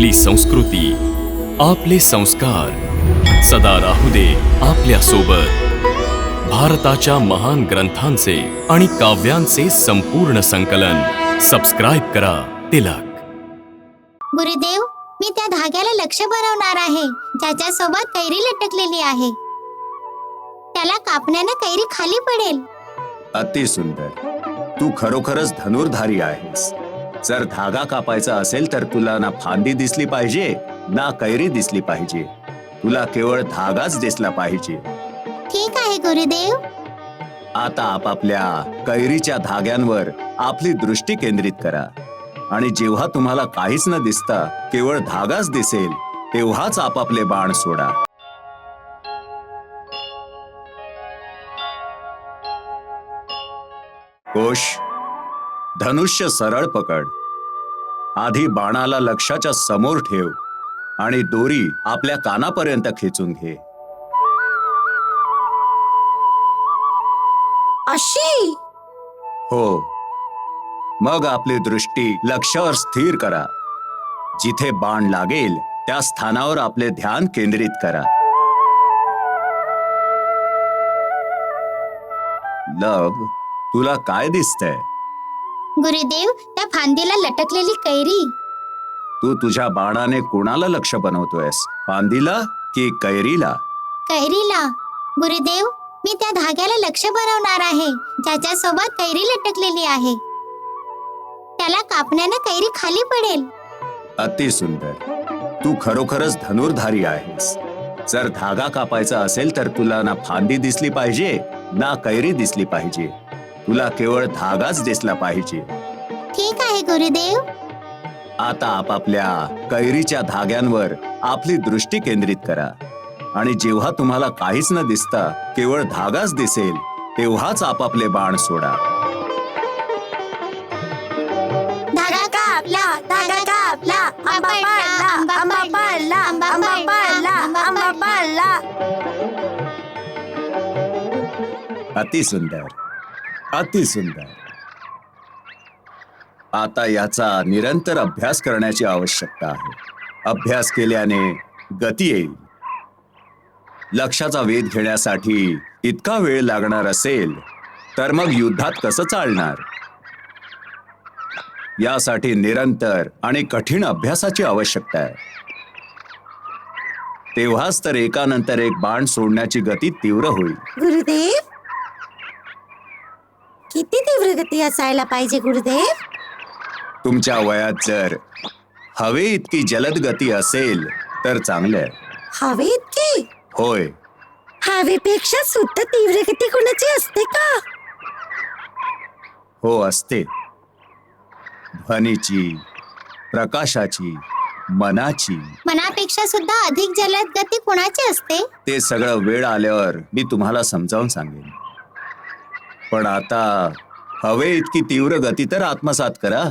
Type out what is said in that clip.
आपली संस्कृती आपले संस्कार. सदा राहू दे आपल्यासोबत भारताच्या महान ग्रंथांचे आणि काव्यांचे संपूर्ण संकलन. सबस्क्राईब करा तिलक. गुरुदेव मी त्या धाग्याला लक्ष बनवणार आहे ज्याच्या सोबत कैरी लटकलेली आहे. त्याला कापण्यानं कैरी खाली पडेल. अति सुंदर तू खरोखरच धनुर्धारी आहेस. जर धागा कापायचा असेल तर तुला ना फांदी दिसली पाहिजे ना कैरी दिसली पाहिजे. तुला केवळ धागाच दिसला पाहिजे. ठीक आहे गुरुदेव. आता आपापल्या कैरीच्या धाग्यांवर आपली दृष्टी केंद्रित करा. आणि जेव्हा तुम्हाला काहीच न दिसता केवळ धागाच दिसेल तेव्हाच आपापले बाण सोडा. कोश धनुष्य सरळ पकड. आधी बाणाला लक्षाच्या समोर ठेव आणि दोरी आपल्या कानापर्यंत खेचून घे. अशी? हो. मग आपली दृष्टी लक्षावर स्थिर करा. जिथे बाण लागेल त्या स्थानावर आपले ध्यान केंद्रित करा. लव तुला काय दिसतंय? गुरुदेव त्या फांदीला लटकलेली कैरी. तू तुझ्या बाणाने कोणाला लक्ष बनवतोयस? फांदीला की कैरीला? कैरीला. गुरुदेव मी त्या धाग्याला लक्ष बनवणार आहे ज्याच्या सोबत कैरी लटकलेली आहे. त्याला कापण्यानं कैरी खाली पडेल. अति सुंदर. तू खरोखरच धनुर्धारी आहेस. जर धागा कापायचा असेल तर तुला ना फांदी दिसली पाहिजे ना कैरी दिसली पाहिजे. तुला केवळ धागाच दिसला पाहिजे. ठीक आहे गुरुदेव. आता आपापल्या कैरीच्या धाग्यांवर आपली दृष्टी केंद्रित करा. आणि जेव्हा तुम्हाला काहीच न दिसता केवळ धागाच दिसेल तेव्हाच आपापले बाण सोडा. धागा कापला धागा कापला. आंबा पडला आंबा पडला आंबा पडला आंबा पडला. अति सुंदर अति सुंदर. आता याचा निरंतर अभ्यास करण्याची आवश्यकता आहे. अभ्यास केल्याने गती येईल. लक्षाचा वेध घेण्यासाठी इतका वेळ लागणार असेल तर मग युद्धात कसं चालणार? यासाठी निरंतर आणि कठीण अभ्यासाची आवश्यकता आहे. तेव्हाच तर एकानंतर एक बाण सोडण्याची गती तीव्र होईल. गुरुदेव किती तीव्र गती असायला पाहिजे गुरुदेव? तुमच्या वयात जर हवे इतकी जलद गती असेल तर चांगलं आहे. हवे इतकी? होय. हवेपेक्षा सुद्धा तीव्र गती कोणाची असते का? हो असते. ध्वनीची प्रकाशाची मनाची. मनापेक्षा सुद्धा अधिक जलद गती कुणाची असते? ते सगळं वेळ आल्यावर मी तुम्हाला समजावून सांगेन. पण आता हवे इतकी तीव्र गती तर आत्मसात करा.